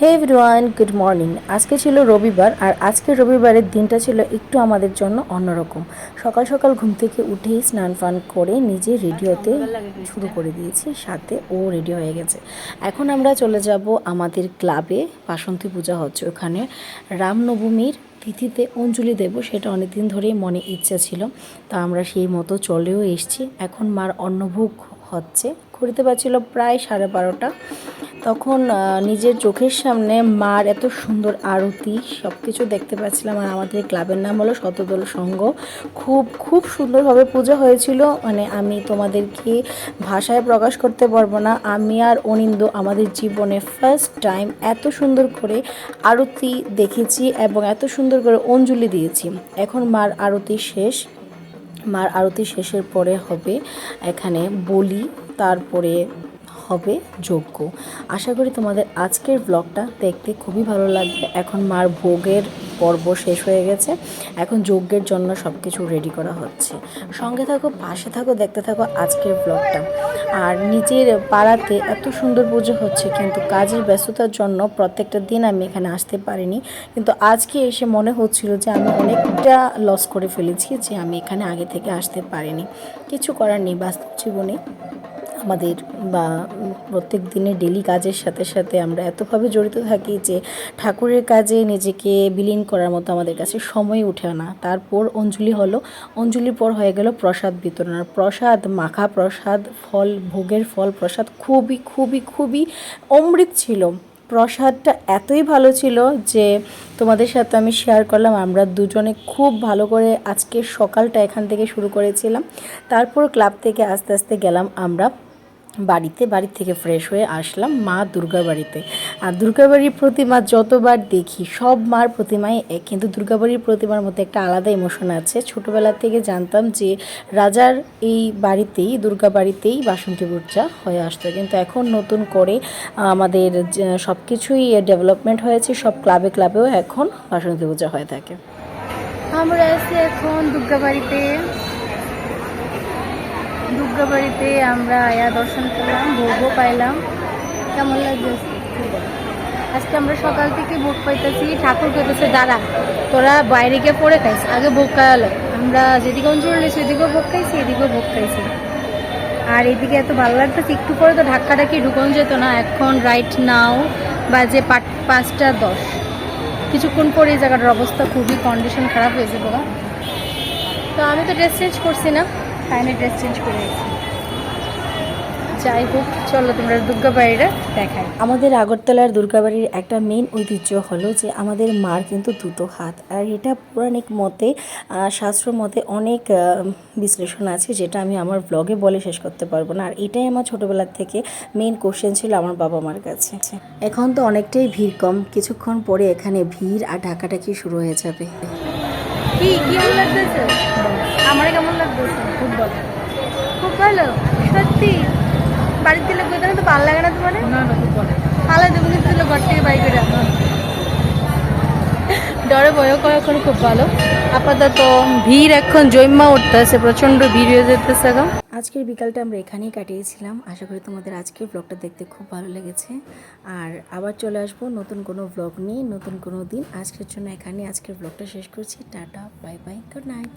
হে everyone good morning আজকে ছিল রবিবার আর আজকে রবিবারের দিনটা ছিল একটু আমাদের জন্য অন্যরকম। সকাল সকাল ঘুম থেকে উঠেই স্নান ফান করে নিজে রেডিওতে শুরু করে দিয়েছি, সাথে ও রেডি হয়ে গেছে। এখন আমরা চলে যাব আমাদের ক্লাবে, বাসন্তী পূজা হচ্ছে ওখানে। রামনবমীর তিথিতে অঞ্জলি দেব, সেটা অনেকদিন ধরেই মনে ইচ্ছা ছিল। তা আমরা সেই মতো চলেও এসেছি। এখন মার অন্নভোগ হচ্ছে। ঘুরতে পারছিল প্রায় সাড়ে বারোটা। তখন নিজের চোখের সামনে মার এত সুন্দর আরতি সব কিছু দেখতে পাচ্ছিলাম আর আমাদের ক্লাবের নাম হলো শতদল সংঘ খুব খুব সুন্দরভাবে পুজো হয়েছিল। মানে আমি তোমাদেরকে ভাষায় প্রকাশ করতে পারব না। আমি আর অনিন্দ আমাদের জীবনে ফার্স্ট টাইম এত সুন্দর করে আরতি দেখেছি এবং এত সুন্দর করে অঞ্জলি দিয়েছি। এখন মার আরতি শেষ। মার আরতি শেষের পরে হবে এখানে বলি, তারপরে হবে যজ্ঞ আশা করি তোমাদের আজকের ব্লগটা দেখতে খুবই ভালো লাগবে। এখন মার ভোগের পর্ব শেষ হয়ে গেছে। এখন যজ্ঞের জন্য সব কিছু রেডি করা হচ্ছে। সঙ্গে থাকো, পাশে থাকো, দেখতে থাকো আজকের ব্লগটা আর নিজের পাড়াতে এত সুন্দর পুজো হচ্ছে, কিন্তু কাজের ব্যস্ততার জন্য প্রত্যেকটা দিন আমি এখানে আসতে পারিনি। কিন্তু আজকে এসে মনে হচ্ছিল যে আমি অনেকটা লস করে ফেলেছি, যে আমি এখানে আগে থেকে আসতে পারিনি। কিছু করার নেই, বাস্তব জীবনে আমাদের বা প্রত্যেক দিনের ডেলি কাজের সাথে সাথে আমরা এতভাবে জড়িত থাকি যে ঠাকুরের কাজে নিজেকে বিলীন করার মতো আমাদের কাছে সময় উঠে না। তারপর অঞ্জলি হলো, অঞ্জলির পর হয়ে গেল প্রসাদ বিতরণ। আর প্রসাদ, মাখা প্রসাদ, ফল, ভোগের ফল, প্রসাদ খুবই খুবই খুবই অমৃত ছিল। প্রসাদটা এতই ভালো ছিল যে তোমাদের সাথে আমি শেয়ার করলাম। আমরা দুজনে খুব ভালো করে আজকের সকালটা এখান থেকে শুরু করেছিলাম। তারপর ক্লাব থেকে আস্তে আস্তে গেলাম আমরা বাড়িতে, বাড়ি থেকে ফ্রেশ হয়ে আসলাম মা দুর্গা বাড়িতে। আর দুর্গাবাড়ির প্রতিমা যতবার দেখি, সব মার প্রতিমায় কিন্তু দুর্গাবাড়ির প্রতিমার মধ্যে একটা আলাদা ইমোশন আছে। ছোটোবেলা থেকে জানতাম যে রাজার এই বাড়িতেই, দুর্গা বাড়িতেই বাসন্তী পূজা হয়ে আসতো। কিন্তু এখন নতুন করে আমাদের সব কিছুই ডেভেলপমেন্ট হয়েছে, সব ক্লাবে ক্লাবেও এখন বাসন্তী পূজা হয়ে থাকে। আমরা আছি এখন দুর্গাবাড়িতে দুর্গাবাড়িতে আমরা আয়া দর্শন করলাম, ভোগও পাইলাম। কেমন লাগছে? আজকে আমরা সকাল থেকে ভোগ পাইতেছি। ঠাকুর কইতেছে, দাঁড়া, তোরা বাইরে গিয়ে পড়ে খাইস, আগে ভোগ খাওয়ালো আমরা যেদিকে অঞ্চল সেদিকেও ভোগ খাইছি এদিকেও ভোগ খাইছি। আর এদিকে এত ভালো লাগতেছে, একটু পরে তো ধাক্কা ধাক্কি ঢুকন যেত না। এখন রাইট নাও বাজে পাঁচটা দশ। কিছুক্ষণ পরে এই জায়গাটার অবস্থা খুবই কন্ডিশন খারাপ হয়েছে বাবা তো আমি তো ড্রেস চেঞ্জ করছি না। ফাইনে ড্রেস চেঞ্জ করে যাই হোক, চলো তোমরা দুর্গা বাড়িটা দেখাই। আমাদের আগরতলার দুর্গাবাড়ির একটা মেন ঐতিহ্য হলো যে আমাদের মার কিন্তু দুটো হাত। আর এটা পৌরাণিক মতে শাস্ত্র মতে অনেক বিশ্লেষণ আছে যেটা আমি আমার ব্লগে বলে শেষ করতে পারব না। আর এটাই আমার ছোটোবেলার থেকে মেন কোশ্চেন ছিল আমার বাবা মার কাছে। এখন তো অনেকটাই ভিড় কম। কিছুক্ষণ পরে এখানে ভিড় আর ঢাকাটাকি শুরু হয়ে যাবে? কি কি ভালো লাগতেছে? আমার কেমন লাগতেছে খুব ভালো খুব ভালো সত্যি বাড়িতে লোক তো ভালো লাগে না তোমার? না না খুব ভালো ভালো দেবো কিন্তু ডরে ভয় এখন খুব ভালো। আপাতত ভিড় এখন জৈমা উঠতেছে প্রচণ্ড ভিড় হয়ে যেতেছে এখন আজকের বিকালটা আমরা এখানেই কাটিয়েছিলাম। আশা করি তোমাদের আজকের ব্লগটা দেখতে খুব ভালো লেগেছে। আর আবার চলে আসব নতুন কোনো ব্লগ নিয়ে, নতুন কোনো দিন। আজকের জন্য এখানে আজকের ব্লগটা শেষ করছি। Tata bye bye good night